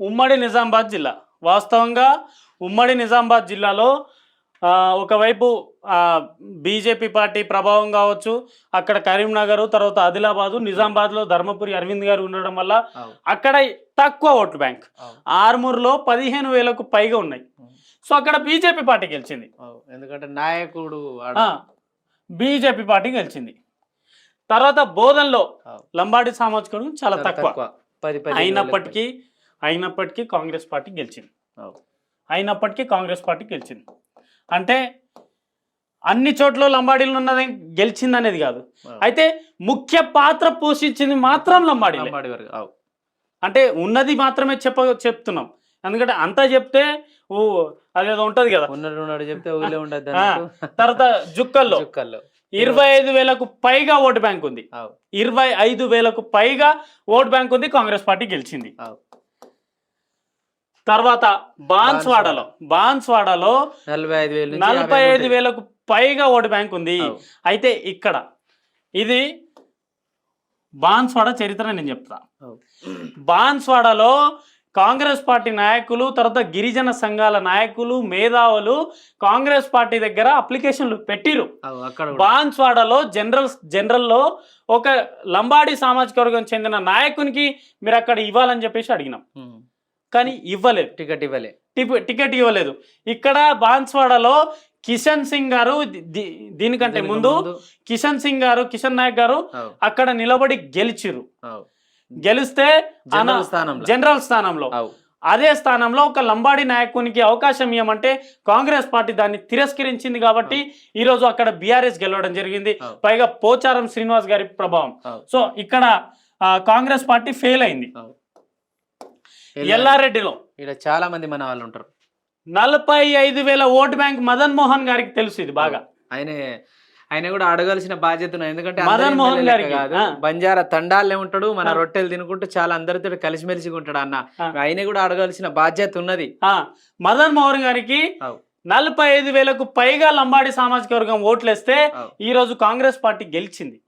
ఉమ్మడి నిజామాబాద్ జిల్లా. వాస్తవంగా ఉమ్మడి నిజామాబాద్ జిల్లాలో ఒకవైపు బీజేపీ పార్టీ ప్రభావం కావచ్చు అక్కడ కరీంనగర్ తర్వాత ఆదిలాబాదు నిజామాబాద్లో ధర్మపురి అరవింద్ గారు ఉండడం వల్ల అక్కడ తక్కువ ఓటు బ్యాంక్. ఆర్మూర్లో పదిహేను వేలకు పైగా ఉన్నాయి. సో అక్కడ బీజేపీ పార్టీ గెలిచింది. ఎందుకంటే నాయకుడు బీజేపీ పార్టీ గెలిచింది. తర్వాత బోధనలో. లంబాడి సామాజికం చాలా చాలా తక్కువ. అయినప్పటికీ అయినప్పటికీ కాంగ్రెస్ పార్టీ గెలిచింది. అయినప్పటికీ కాంగ్రెస్ పార్టీ గెలిచింది. అంటే అన్ని చోట్ల లంబాడీలు ఉన్నది గెలిచింది అనేది కాదు. అయితే ముఖ్య పాత్ర పోషించింది మాత్రం లంబాడీ లంబాడి. అంటే ఉన్నది మాత్రమే చెప్ప చెప్తున్నాం. ఎందుకంటే అంతా చెప్తే ఓ అదేదో ఉంటది కదా. ఉన్నాడు ఉన్నాడు చెప్తే ఊళ్ళో ఉండదు తర్వాత జుక్కల్లో. చుక్కల్లో ఇరవై ఐదు వేలకు పైగా ఓటు బ్యాంక్ ఉంది. ఇరవై ఐదు వేలకు పైగా ఓట్ బ్యాంక్ ఉంది కాంగ్రెస్ పార్టీ గెలిచింది. తర్వాత బాన్స్వాడలో బాన్స్వాడలో నలభై ఐదు వేలు నలభై. వేలకు పైగా ఓటు బ్యాంక్ ఉంది. అయితే ఇక్కడ ఇది బాన్స్వాడ చరిత్ర నేను చెప్తా. బాన్స్వాడలో కాంగ్రెస్ పార్టీ నాయకులు తర్వాత గిరిజన సంఘాల నాయకులు మేధావులు కాంగ్రెస్ పార్టీ దగ్గర అప్లికేషన్లు పెట్టిరు. బాన్స్వాడలో జనరల్ జనరల్లో ఒక లంబాడి సామాజిక వర్గం చెందిన నాయకునికి మీరు అక్కడ ఇవ్వాలని చెప్పేసి అడిగినాం. కానీ ఇవ్వలేదు. టికెట్ ఇవ్వలే. టిప్- టికెట్ ఇవ్వలేదు. ఇక్కడ బాన్స్వాడలో కిషన్ సింగ్ గారు దీనికంటే దీనికి ముందు కిషన్ సింగ్ గారు కిషన్ నాయక్ గారు అక్కడ నిలబడి గెలిచిరు. గెలిస్తే జనరల్ స్థానంలో. అదే స్థానంలో ఒక లంబాడి నాయకునికి అవకాశం ఇవ్వమంటే కాంగ్రెస్ పార్టీ దాన్ని తిరస్కరించింది కాబట్టి ఈ రోజు అక్కడ బీఆర్ఎస్ గెలవడం జరిగింది. పైగా పోచారం శ్రీనివాస్ గారి ప్రభావం. సో ఇక్కడ కాంగ్రెస్ పార్టీ ఫెయిల్ అయింది. ఎల్లారెడ్డిలో ఇక్కడ చాలా మంది మన వాళ్ళు ఉంటారు నలభై ఐదు వేల ఓటు బ్యాంక్ మదన్ మోహన్ గారికి తెలుసు ఇది బాగా ఆయన ఆయన కూడా అడగాల్సిన బాధ్యత. ఎందుకంటే మదన్ మోహన్ కాదు ఆ. బంజారా తండాలే ఉంటాడు మన. రొట్టెలు తినుకుంటూ చాలా అందరితో కలిసిమెలిసి ఉంటాడు అన్న. ఆయన కూడా అడగాల్సిన బాధ్యత ఉన్నది మదన్ మోహన్ గారికి. నలభై ఐదు వేలకు పైగా లంబాడి సామాజిక వర్గం ఓట్లేస్తే. ఈ రోజు కాంగ్రెస్ పార్టీ గెలిచింది.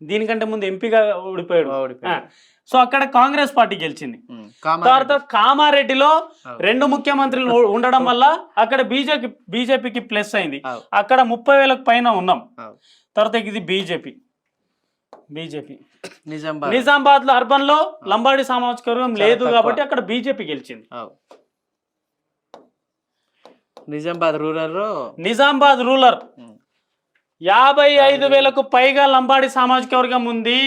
దీనికంటే ముందు ఎంపీగా ఓడిపోయాడు. సో అక్కడ కాంగ్రెస్ పార్టీ గెలిచింది. తర్వాత కామారెడ్డి. కామారెడ్డిలో. రెండు ముఖ్యమంత్రులు ఉండడం వల్ల అక్కడ బీజేపీ బీజేపీకి ప్లస్ అయింది. అక్కడ ముప్పై వేలకు పైన ఉన్నాం. తర్వాత ఇది బీజేపీ బీజేపీ నిజామాబాద్ నిజామాబాద్లో అర్బన్లో లంబాడి సామాజిక వర్గం లేదు. కాబట్టి అక్కడ బీజేపీ గెలిచింది. Nizamabad rural Nizamabad rural. యాభై ఐదు వేలకు పైగా లంబాడి సామాజిక వర్గం ఉంది.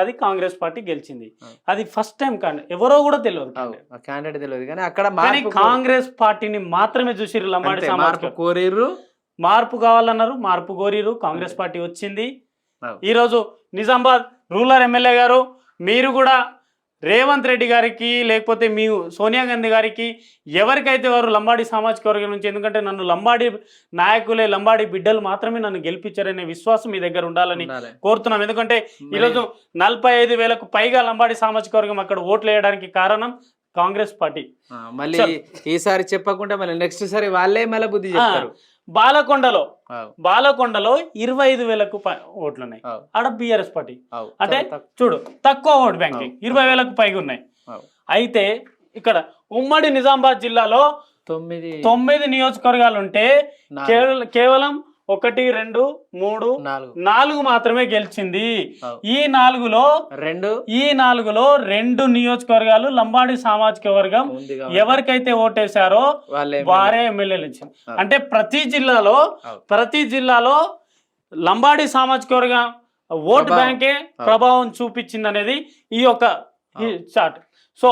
అది కాంగ్రెస్ పార్టీ గెలిచింది. అది ఫస్ట్ టైం కానీ ఎవరో కూడా తెలియదు క్యాండిడేట్ తెలియదు కానీ అక్కడ కానీ కాంగ్రెస్ పార్టీని మాత్రమే చూసిరు లంబాడి మార్పు కోరిర్రు. మార్పు కావాలన్నారు మార్పు కోరిరు కాంగ్రెస్ పార్టీ వచ్చింది. ఈరోజు నిజామాబాద్ రూరల్ ఎమ్మెల్యే గారు మీరు కూడా రేవంత్ రెడ్డి గారికి లేకపోతే మీ సోనియా గాంధీ గారికి ఎవరికైతే వారు లంబాడి సామాజిక వర్గం నుంచి ఎందుకంటే నన్ను లంబాడి నాయకులే లంబాడి బిడ్డలు మాత్రమే నన్ను గెలిపించారనే విశ్వాసం మీ దగ్గర ఉండాలని ఉండాలి. కోరుతున్నాం ఎందుకంటే ఈరోజు నలభై ఐదు వేలకు పైగా లంబాడి సామాజిక వర్గం అక్కడ ఓట్లు వేయడానికి కారణం కాంగ్రెస్ పార్టీ మళ్ళీ. ఈసారి చెప్పకుండా మళ్ళీ నెక్స్ట్ సారి వాళ్ళే మళ్ళీ బుద్ధి చెప్తారు బాలకొండలో బాలకొండలో ఇరవై ఐదు వేలకు పై- ఓట్లు ఉన్నాయి ఆడ బీఆర్ఎస్ పార్టీ. అంటే. చూడు తక్కువ ఓట్ బ్యాంకింగ్ అవు. ఇరవై వేలకు పైగా ఉన్నాయి. అయితే ఇక్కడ ఉమ్మడి నిజామాబాద్ జిల్లాలో తొమ్మిది తొమ్మిది నియోజకవర్గాలు ఉంటే కేవలం ఒకటి రెండు మూడు నాలుగు మాత్రమే గెలిచింది. ఈ నాలుగులో రెండు ఈ నాలుగులో రెండు నియోజకవర్గాలు లంబాడి సామాజిక వర్గం ఎవరికైతే ఓటేశారో వారే ఎమ్మెల్యేలు ఇచ్చింది. అంటే ప్రతి జిల్లాలో. ప్రతి జిల్లాలో లంబాడి సామాజిక వర్గం ఓట్. బ్యాంకే ప్రభావం చూపించింది అనేది ఈ యొక్క ఈ చార్ట్ సో